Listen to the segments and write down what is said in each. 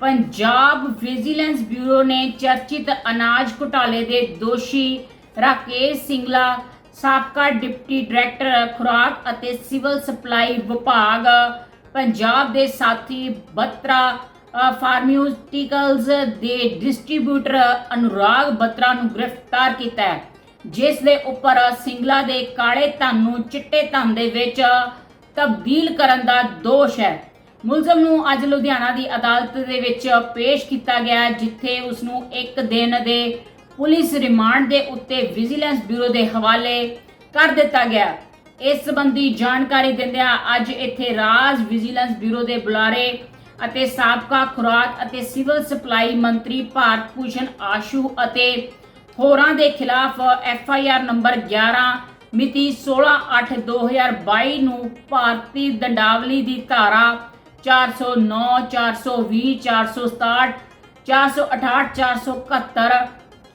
Punjab vigilance bureau ਨੇ ਚਰਚਿਤ ਅਨਾਜ ਘੁਟਾਲੇ ਦੇ ਦੋਸ਼ੀ ਰਾਕੇਸ਼ ਸਿੰਗਲਾ ਸਾਬਕਾ ਡਿਪਟੀ ਡਾਇਰੈਕਟਰ ਖੁਰਾਕ ਅਤੇ ਸਿਵਲ ਸਪਲਾਈ ਵਿਭਾਗ ਪੰਜਾਬ ਦੇ ਸਾਥੀ ਬਤਰਾ ਅ, ਫਾਰਮਾਸਿਊਟੀਕਲਸ ਦੇ ਡਿਸਟ੍ਰੀਬਿਊਟਰ ਅਨੁਰਾਗ ਬਤਰਾ ਨੂੰ ਗ੍ਰਿਫਤਾਰ ਕੀਤਾ ਹੈ ਜਿਸ ਦੇ ਉੱਪਰ ਸਿੰਗਲਾ ਦੇ ਕਾਲੇ ਧਨ ਨੂੰ ਚਿੱਟੇ ਧਨ ਦੇ ਵਿੱਚ ਤਬਦੀਲ ਕਰਨ ਦਾ ਦੋਸ਼ ਹੈ। ਮੁਲਜ਼ਮ ਨੂੰ ਅੱਜ ਲੁਧਿਆਣਾ ਦੀ ਅਦਾਲਤ ਦੇ ਵਿੱਚ ਪੇਸ਼ ਕੀਤਾ ਗਿਆ ਜਿੱਥੇ ਉਸ ਨੂੰ ਇੱਕ ਦਿਨ ਦੇ ਪੁਲਿਸ ਰਿਮਾਂਡ ਦੇ ਉੱਤੇ ਵਿਜੀਲੈਂਸ ਬਿਊਰੋ ਦੇ ਹਵਾਲੇ ਕਰ ਦਿੱਤਾ ਗਿਆ ਇਸ ਸੰਬੰਧੀ ਜਾਣਕਾਰੀ ਦਿੰਦਿਆਂ ਅੱਜ ਇੱਥੇ ਰਾਜ ਵਿਜੀਲੈਂਸ ਬਿਊਰੋ ਦੇ ਬੁਲਾਰੇ ਅਤੇ ਸਾਬਕਾ ਖੁਰਾਕ ਅਤੇ ਸਿਵਲ ਸਪਲਾਈ ਮੰਤਰੀ ਭਾਰਤ ਭੂਸ਼ਣ ਆਸ਼ੂ ਅਤੇ ਹੋਰਾਂ ਦੇ ਖਿਲਾਫ ਐਫ ਆਈ ਆਰ ਨੰਬਰ 11 ਮਿਤੀ 16/8/2022 ਨੂੰ ਭਾਰਤੀ ਦੰਡਾਵਲੀ ਦੀ ਧਾਰਾ 409 420 467 468 471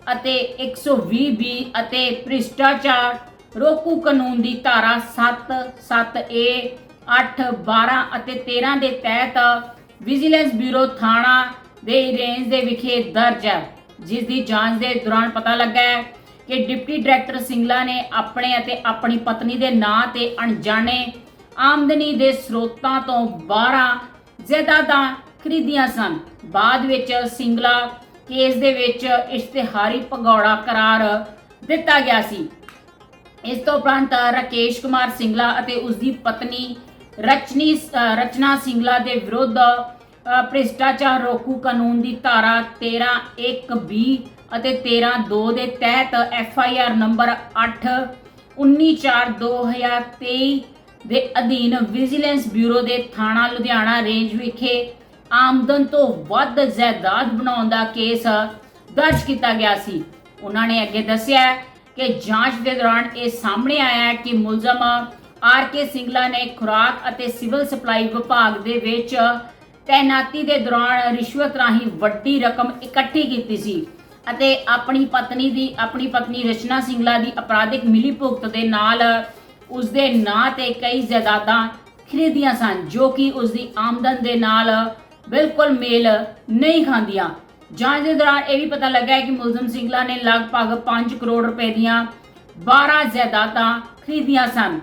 ਅਤੇ 120 ਬੀ ਅਤੇ ਭ੍ਰਿਸ਼ਟਾਚਾਰ। ਰੋਕੂ ਕਾਨੂੰਨ ਦੀ ਧਾਰਾ 7 7 ਏ 8 12 ਅਤੇ 13 ਦੇ ਤਹਿਤ ਵਿਜੀਲੈਂਸ ਬਿਊਰੋ ਥਾਣਾ ਦੇ ਰੇਂਜ ਦੇ ਵਿਖੇ ਦਰਜ ਹੈ ਜਿਸ ਦੀ ਜਾਂਚ ਦੇ ਦੌਰਾਨ ਪਤਾ ਲੱਗਾ ਹੈ ਕਿ ਡਿਪਟੀ ਡਾਇਰੈਕਟਰ ਸਿੰਗਲਾ ਨੇ ਆਪਣੇ ਅਤੇ ਆਪਣੀ ਪਤਨੀ ਦੇ ਨਾਂ ਤੇ ਅਣਜਾਣੇ ਆਮਦਨੀ ਦੇ ਸਰੋਤਾਂ ਤੋਂ 12 ਜਾਇਦਾਦਾਂ ਖਰੀਦੀਆਂ ਸਨ। ਬਾਅਦ ਵਿੱਚ ਸਿੰਗਲਾ ਕੇਸ ਦੇ ਵਿੱਚ ਇਸ਼ਤਿਹਾਰੀ ਭਗੌੜਾ ਕਰਾਰ ਦਿੱਤਾ ਗਿਆ ਸੀ। ਇਸ ਤੋਂ ਉਪਰੰਤ ਰਾਕੇਸ਼ ਕੁਮਾਰ ਸਿੰਗਲਾ ਅਤੇ ਉਸ ਦੀ ਪਤਨੀ ਰਚਨੀ, ਰਚਨਾ ਸਿੰਗਲਾ ਦੇ ਵਿਰੁੱਧ ਭ੍ਰਿਸ਼ਟਾਚਾਰ ਰੋਕੂ ਕਾਨੂੰਨ ਦੀ ਧਾਰਾ 13 1 ਬੀ ਅਤੇ 13 2 ਦੇ ਤਹਿਤ ਐਫ ਆਈ ਆਰ ਨੰਬਰ 8 19 4 2023 ਦੇ ਅਧੀਨ ਵਿਜੀਲੈਂਸ ਬਿਊਰੋ ਦੇ ਥਾਣਾ ਲੁਧਿਆਣਾ ਰੇਂਜ ਵਿਖੇ ਆਮਦਨ ਤੋਂ ਵੱਧ ਜਾਇਦਾਦ ਬਣਾਉਣ ਦਾ ਕੇਸ ਦਰਜ ਕੀਤਾ ਗਿਆ ਸੀ। ਉਹਨਾਂ ਨੇ ਅੱਗੇ ਦੱਸਿਆ ਕਿ ਜਾਂਚ ਦੇ ਦੌਰਾਨ ਇਹ ਸਾਹਮਣੇ ਆਇਆ ਕਿ ਮੁਲਜ਼ਮ ਆਰ ਕੇ ਸਿੰਗਲਾ ਨੇ ਖੁਰਾਕ ਅਤੇ ਸਿਵਲ ਸਪਲਾਈ ਵਿਭਾਗ ਦੇ ਵਿੱਚ ਤੈਨਾਤੀ ਦੇ ਦੌਰਾਨ ਰਿਸ਼ਵਤ ਰਾਹੀਂ ਵੱਡੀ ਰਕਮ ਇਕੱਠੀ ਕੀਤੀ ਸੀ ਅਤੇ ਆਪਣੀ ਪਤਨੀ ਦੀ, ਆਪਣੀ ਪਤਨੀ ਰਚਨਾ ਸਿੰਗਲਾ ਦੀ ਅਪਰਾਧਿਕ ਮਿਲੀਭੁਗਤ ਦੇ ਨਾਲ ਉਸ ਦੇ ਨਾਂ ਤੇ ਕਈ ਜਾਇਦਾਦਾਂ ਖਰੀਦੀਆਂ ਸਨ, ਜੋ ਕਿ ਉਸ ਦੀ ਆਮਦਨ ਦੇ ਨਾਲ ਬਿਲਕੁਲ ਮੇਲ ਨਹੀਂ ਖਾਂਦੀਆਂ। ਜਾਂਚ ਦੇ ਦੌਰਾਨ ਇਹ ਵੀ ਪਤਾ ਲੱਗਾ ਹੈ ਕਿ ਮੁਲਜ਼ਮ ਸਿੰਗਲਾ ਨੇ ਲਗਭਗ 5 ਕਰੋੜ ਰੁਪਏ ਦੀਆਂ 12 ਜਾਇਦਾਦਾਂ ਖਰੀਦੀਆਂ ਸਨ।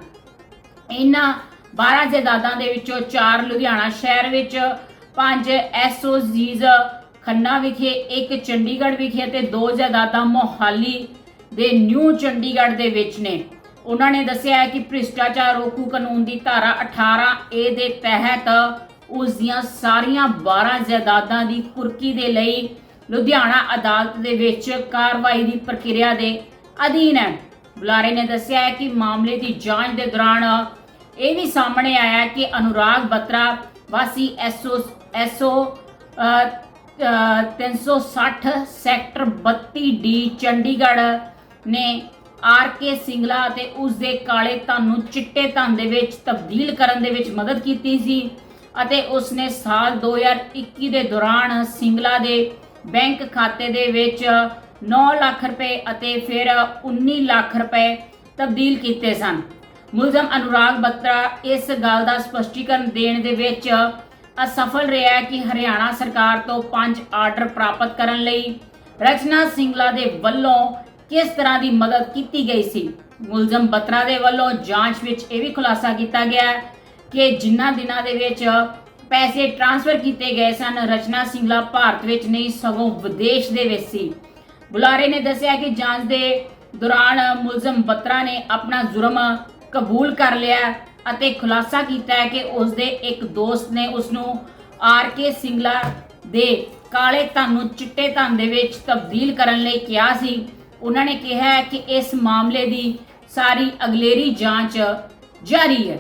ਇਹਨਾਂ 12 ਜਾਇਦਾਦਾਂ ਦੇ ਵਿੱਚੋਂ 4 ਲੁਧਿਆਣਾ ਸ਼ਹਿਰ ਵਿੱਚ 5 ਐਸਓਜੀਜ਼ ਖੰਨਾ ਵਿਖੇ, ਇੱਕ ਚੰਡੀਗੜ੍ਹ ਵਿਖੇ ਤੇ ਦੋ ਜਾਇਦਾਦਾਂ ਮੋਹਾਲੀ ਦੇ ਨਿਊ ਚੰਡੀਗੜ੍ਹ ਦੇ ਵਿੱਚ ਨੇ। ਉਹਨਾਂ ਨੇ ਦੱਸਿਆ ਹੈ ਕਿ ਭ੍ਰਿਸ਼ਟਾਚਾਰ ਰੋਕੂ ਕਾਨੂੰਨ ਦੀ ਧਾਰਾ 18 ਏ ਦੇ ਤਹਿਤ ਉਸ ਦੀਆਂ ਸਾਰੀਆਂ 12 ਜਾਇਦਾਦਾਂ ਦੀ ਕੁਰਕੀ ਦੇ ਲਈ ਲੁਧਿਆਣਾ ਅਦਾਲਤ ਦੇ ਵਿੱਚ ਕਾਰਵਾਈ ਦੀ ਪ੍ਰਕਿਰਿਆ ਦੇ ਅਧੀਨ ਹੈ। ਬੁਲਾਰੇ ਨੇ ਦੱਸਿਆ ਹੈ ਕਿ ਮਾਮਲੇ ਦੀ ਜਾਂਚ ਦੇ ਦੌਰਾਨ ਇਹ ਵੀ ਸਾਹਮਣੇ ਆਇਆ ਕਿ ਅਨੁਰਾਗ ਬਤਰਾ ਵਾਸੀ ਐਸਓ ਐਸਓ ਅ, ਅ, 360 ਸੈਕਟਰ 32 ਡੀ ਚੰਡੀਗੜ੍ਹ ਨੇ ਆਰ ਕੇ ਸਿੰਗਲਾ ਅਤੇ ਉਸ ਦੇ ਕਾਲੇ ਧਨ ਨੂੰ ਚਿੱਟੇ ਧਨ ਦੇ ਵਿੱਚ ਤਬਦੀਲ ਕਰਨ ਦੇ ਵਿੱਚ ਮਦਦ ਕੀਤੀ ਸੀ ਅਤੇ ਉਸ ਨੇ ਸਾਲ 2021 ਦੇ ਦੌਰਾਨ ਸਿੰਗਲਾ ਦੇ ਬੈਂਕ ਖਾਤੇ ਦੇ ਵਿੱਚ 9 ਲੱਖ ਰੁਪਏ ਅਤੇ ਫਿਰ 19 ਲੱਖ ਰੁਪਏ ਤਬਦੀਲ ਕੀਤੇ ਸਨ। ਮੁਲਜ਼ਮ ਅਨੁਰਾਗ ਬੱਤਰਾ ਇਸ ਗੱਲ ਦਾ ਸਪਸ਼ਟੀਕਰਨ ਦੇਣ ਦੇ ਵਿੱਚ ਅਸਫਲ ਰਿਹਾ ਕਿ ਹਰਿਆਣਾ ਸਰਕਾਰ ਤੋਂ ਪੰਜ ਆਰਡਰ ਪ੍ਰਾਪਤ ਕਰਨ ਲਈ ਰਚਨਾ ਸਿੰਗਲਾ ਦੇ ਵੱਲੋਂ ਕਿਸ ਤਰ੍ਹਾਂ ਦੀ ਮਦਦ ਕੀਤੀ ਗਈ ਸੀ? ਮੁਲਜ਼ਮ ਬੱਤਰਾ ਦੇ ਵੱਲੋਂ ਜਾਂਚ ਵਿੱਚ ਇਹ ਵੀ ਖੁਲਾਸਾ ਕੀਤਾ ਗਿਆ ਕਿ ਜਿਨ੍ਹਾਂ ਦਿਨਾਂ ਦੇ ਵਿੱਚ ਪੈਸੇ ਟ੍ਰਾਂਸਫਰ ਕੀਤੇ ਗਏ ਸਨ, ਰਚਨਾ ਸਿੰਗਲਾ ਭਾਰਤ ਵਿੱਚ ਨਹੀਂ, ਸਗੋਂ ਵਿਦੇਸ਼ ਦੇ ਵਿੱਚ ਸੀ। ਬੁਲਾਰੇ ਨੇ ਦੱਸਿਆ ਕਿ ਜਾਂਚ ਦੇ ਦੌਰਾਨ ਮੁਲਜ਼ਮ ਬੱਤਰਾ ਨੇ ਆਪਣਾ ਜੁਰਮ ਕਬੂਲ ਕਰ ਲਿਆ ਅਤੇ ਖੁਲਾਸਾ ਕੀਤਾ ਹੈ ਕਿ ਉਸ ਦੇ ਇੱਕ ਦੋਸਤ ਨੇ ਉਸ ਨੂੰ ਆਰ ਕੇ ਸਿੰਗਲਾ ਦੇ ਕਾਲੇ ਧਨ ਨੂੰ ਚਿੱਟੇ ਧਨ ਦੇ ਵਿੱਚ ਤਬਦੀਲ ਕਰਨ ਲਈ ਕਿਹਾ ਸੀ। ਉਹਨਾਂ ਨੇ ਕਿਹਾ ਕਿ ਇਸ ਮਾਮਲੇ ਦੀ ਸਾਰੀ ਅਗਲੇਰੀ ਜਾਂਚ ਜਾਰੀ ਹੈ।